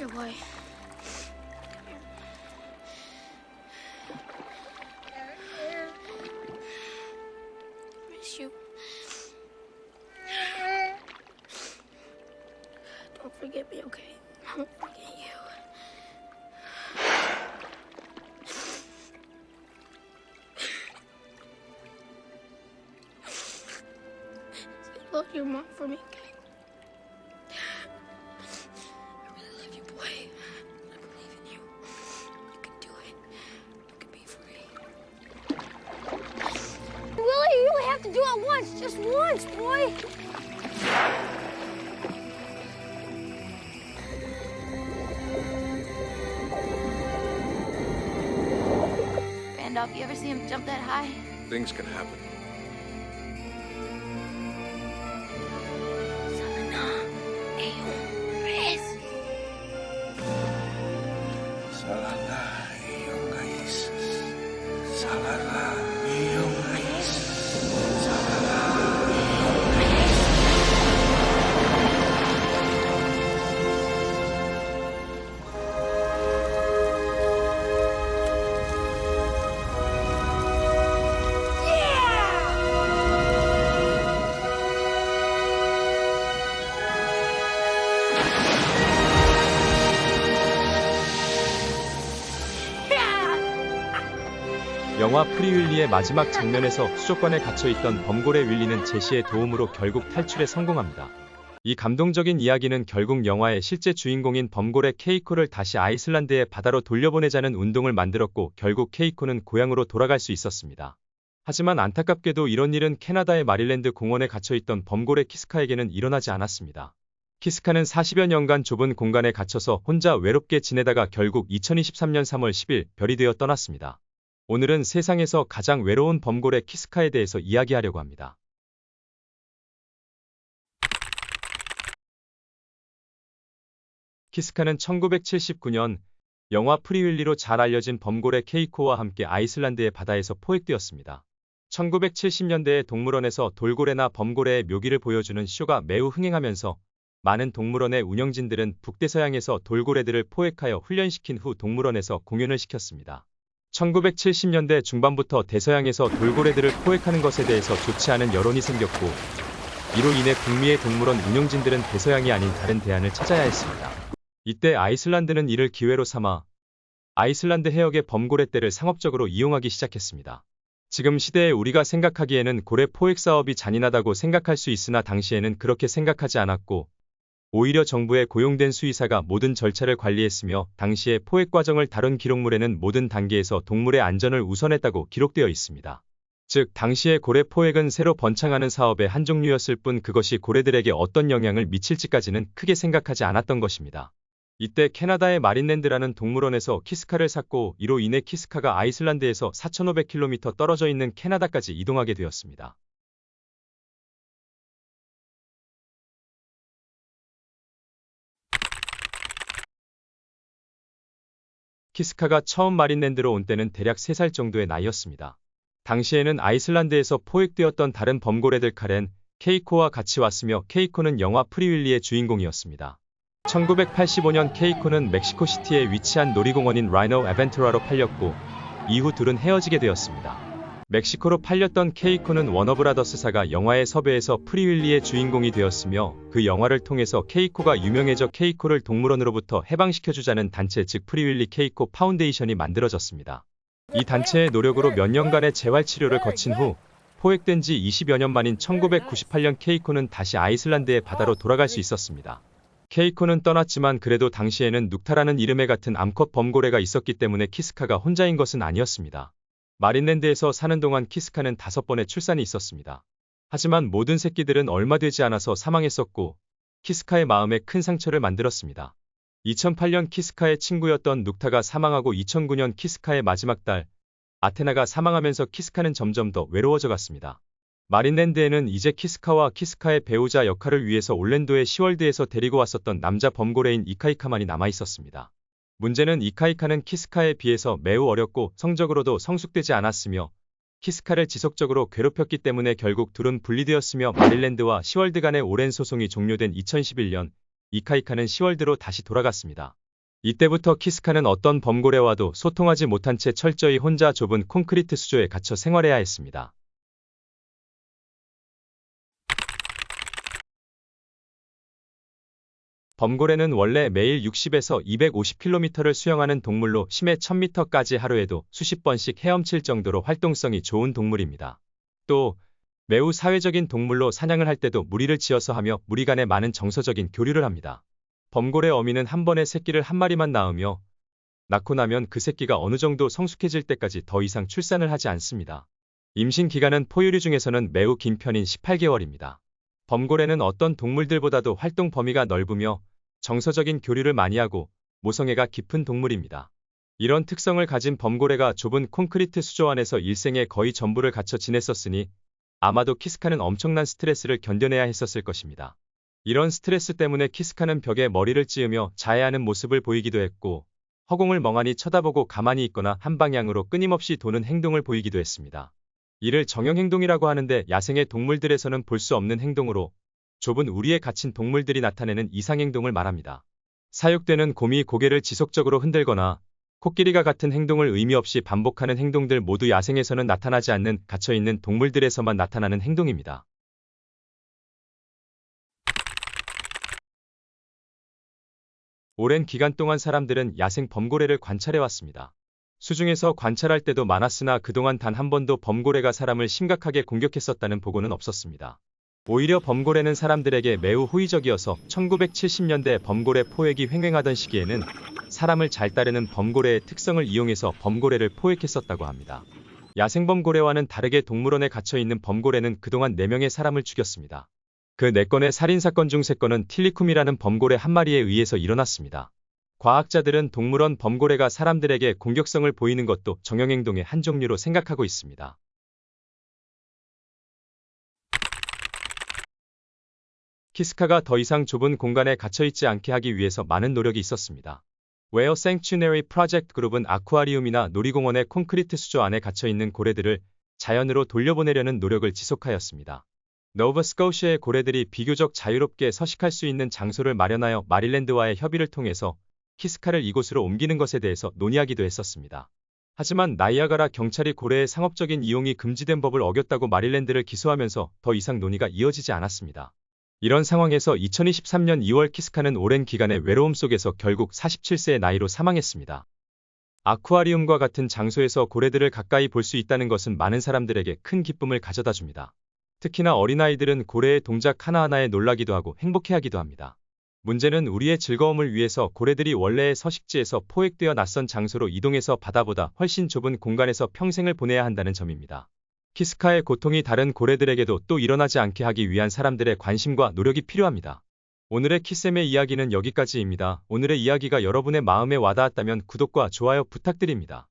here, boy. You. Don't forget me, okay? I won't forget you. To your mom for me, once, just once, boy. Randolph, you ever see him jump that high? Things can happen. Salala iyong ngais. Salala iyong 영화 프리윌리의 마지막 장면에서 수족관에 갇혀있던 범고래 윌리는 제시의 도움으로 결국 탈출에 성공합니다. 이 감동적인 이야기는 결국 영화의 실제 주인공인 범고래 케이코를 다시 아이슬란드의 바다로 돌려보내자는 운동을 만들었고 결국 케이코는 고향으로 돌아갈 수 있었습니다. 하지만 안타깝게도 이런 일은 캐나다의 마릴랜드 공원에 갇혀있던 범고래 키스카에게는 일어나지 않았습니다. 키스카는 40여 년간 좁은 공간에 갇혀서 혼자 외롭게 지내다가 결국 2023년 3월 10일 별이 되어 떠났습니다. 오늘은 세상에서 가장 외로운 범고래 키스카에 대해서 이야기하려고 합니다. 키스카는 1979년 영화 프리윌리로 잘 알려진 범고래 케이코와 함께 아이슬란드의 바다에서 포획되었습니다. 1970년대에 동물원에서 돌고래나 범고래의 묘기를 보여주는 쇼가 매우 흥행하면서 많은 동물원의 운영진들은 북대서양에서 돌고래들을 포획하여 훈련시킨 후 동물원에서 공연을 시켰습니다. 1970년대 중반부터 대서양에서 돌고래들을 포획하는 것에 대해서 좋지 않은 여론이 생겼고 이로 인해 북미의 동물원 운영진들은 대서양이 아닌 다른 대안을 찾아야 했습니다. 이때 아이슬란드는 이를 기회로 삼아 아이슬란드 해역의 범고래 떼를 상업적으로 이용하기 시작했습니다. 지금 시대에 우리가 생각하기에는 고래 포획 사업이 잔인하다고 생각할 수 있으나 당시에는 그렇게 생각하지 않았고 오히려 정부에 고용된 수의사가 모든 절차를 관리했으며 당시의 포획 과정을 다룬 기록물에는 모든 단계에서 동물의 안전을 우선했다고 기록되어 있습니다. 즉, 당시의 고래 포획은 새로 번창하는 사업의 한 종류였을 뿐 그것이 고래들에게 어떤 영향을 미칠지까지는 크게 생각하지 않았던 것입니다. 이때 캐나다의 마린랜드라는 동물원에서 키스카를 샀고 이로 인해 키스카가 아이슬란드에서 4,500km 떨어져 있는 캐나다까지 이동하게 되었습니다. 키스카가 처음 마린랜드로 온 때는 대략 3살 정도의 나이였습니다. 당시에는 아이슬란드에서 포획되었던 다른 범고래들 카렌, 케이코와 같이 왔으며 케이코는 영화 프리윌리의 주인공이었습니다. 1985년 케이코는 멕시코시티에 위치한 놀이공원인 라이노 에벤트라로 팔렸고 이후 둘은 헤어지게 되었습니다. 멕시코로 팔렸던 케이코는 워너브라더스사가 영화의 섭외에서 프리윌리의 주인공이 되었으며 그 영화를 통해서 케이코가 유명해져 케이코를 동물원으로부터 해방시켜주자는 단체 즉 프리윌리 케이코 파운데이션이 만들어졌습니다. 이 단체의 노력으로 몇 년간의 재활치료를 거친 후 포획된 지 20여 년 만인 1998년 케이코는 다시 아이슬란드의 바다로 돌아갈 수 있었습니다. 케이코는 떠났지만 그래도 당시에는 눅타라는 이름의 같은 암컷 범고래가 있었기 때문에 키스카가 혼자인 것은 아니었습니다. 마린랜드에서 사는 동안 키스카는 다섯 번의 출산이 있었습니다. 하지만 모든 새끼들은 얼마 되지 않아서 사망했었고 키스카의 마음에 큰 상처를 만들었습니다. 2008년 키스카의 친구였던 눅타가 사망하고 2009년 키스카의 마지막 딸 아테나가 사망하면서 키스카는 점점 더 외로워져 갔습니다. 마린랜드에는 이제 키스카와 키스카의 배우자 역할을 위해서 올랜도의 시월드에서 데리고 왔었던 남자 범고래인 이카이카만이 남아 있었습니다. 문제는 이카이카는 키스카에 비해서 매우 어렸고 성적으로도 성숙되지 않았으며 키스카를 지속적으로 괴롭혔기 때문에 결국 둘은 분리되었으며 마릴랜드와 시월드 간의 오랜 소송이 종료된 2011년 이카이카는 시월드로 다시 돌아갔습니다. 이때부터 키스카는 어떤 범고래와도 소통하지 못한 채 철저히 혼자 좁은 콘크리트 수조에 갇혀 생활해야 했습니다. 범고래는 원래 매일 60에서 250km를 수영하는 동물로 심해 1000m까지 하루에도 수십 번씩 헤엄칠 정도로 활동성이 좋은 동물입니다. 또 매우 사회적인 동물로 사냥을 할 때도 무리를 지어서 하며 무리 간에 많은 정서적인 교류를 합니다. 범고래 어미는 한 번에 새끼를 한 마리만 낳으며 낳고 나면 그 새끼가 어느 정도 성숙해질 때까지 더 이상 출산을 하지 않습니다. 임신 기간은 포유류 중에서는 매우 긴 편인 18개월입니다. 범고래는 어떤 동물들보다도 활동 범위가 넓으며 정서적인 교류를 많이 하고 모성애가 깊은 동물입니다. 이런 특성을 가진 범고래가 좁은 콘크리트 수조 안에서 일생의 거의 전부를 갖춰 지냈었으니 아마도 키스카는 엄청난 스트레스를 견뎌내야 했었을 것입니다. 이런 스트레스 때문에 키스카는 벽에 머리를 찌으며 자해하는 모습을 보이기도 했고 허공을 멍하니 쳐다보고 가만히 있거나 한 방향으로 끊임없이 도는 행동을 보이기도 했습니다. 이를 정형행동이라고 하는데 야생의 동물들에서는 볼 수 없는 행동으로 좁은 우리에 갇힌 동물들이 나타내는 이상행동을 말합니다. 사육되는 곰이 고개를 지속적으로 흔들거나 코끼리가 같은 행동을 의미 없이 반복하는 행동들 모두 야생에서는 나타나지 않는 갇혀있는 동물들에서만 나타나는 행동입니다. 오랜 기간 동안 사람들은 야생 범고래를 관찰해왔습니다. 수중에서 관찰할 때도 많았으나 그동안 단 한 번도 범고래가 사람을 심각하게 공격했었다는 보고는 없었습니다. 오히려 범고래는 사람들에게 매우 호의적이어서 1970년대 범고래 포획이 횡행하던 시기에는 사람을 잘 따르는 범고래의 특성을 이용해서 범고래를 포획했었다고 합니다. 야생범고래와는 다르게 동물원에 갇혀있는 범고래는 그동안 4명의 사람을 죽였습니다. 그 4건의 살인사건 중 3건은 틸리쿰이라는 범고래 한 마리에 의해서 일어났습니다. 과학자들은 동물원 범고래가 사람들에게 공격성을 보이는 것도 정형행동의 한 종류로 생각하고 있습니다. 키스카가 더 이상 좁은 공간에 갇혀있지 않게 하기 위해서 많은 노력이 있었습니다. 웨어 생츄네리 프로젝트 그룹은 아쿠아리움이나 놀이공원의 콘크리트 수조 안에 갇혀있는 고래들을 자연으로 돌려보내려는 노력을 지속하였습니다. 노버스코시아의 고래들이 비교적 자유롭게 서식할 수 있는 장소를 마련하여 마릴랜드와의 협의를 통해서 키스카를 이곳으로 옮기는 것에 대해서 논의하기도 했었습니다. 하지만 나이아가라 경찰이 고래의 상업적인 이용이 금지된 법을 어겼다고 마릴랜드를 기소하면서 더 이상 논의가 이어지지 않았습니다. 이런 상황에서 2023년 2월 키스카는 오랜 기간의 외로움 속에서 결국 47세의 나이로 사망했습니다. 아쿠아리움과 같은 장소에서 고래들을 가까이 볼 수 있다는 것은 많은 사람들에게 큰 기쁨을 가져다 줍니다. 특히나 어린아이들은 고래의 동작 하나하나에 놀라기도 하고 행복해하기도 합니다. 문제는 우리의 즐거움을 위해서 고래들이 원래의 서식지에서 포획되어 낯선 장소로 이동해서 바다보다 훨씬 좁은 공간에서 평생을 보내야 한다는 점입니다. 키스카의 고통이 다른 고래들에게도 또 일어나지 않게 하기 위한 사람들의 관심과 노력이 필요합니다. 오늘의 키쌤의 이야기는 여기까지입니다. 오늘의 이야기가 여러분의 마음에 와닿았다면 구독과 좋아요 부탁드립니다.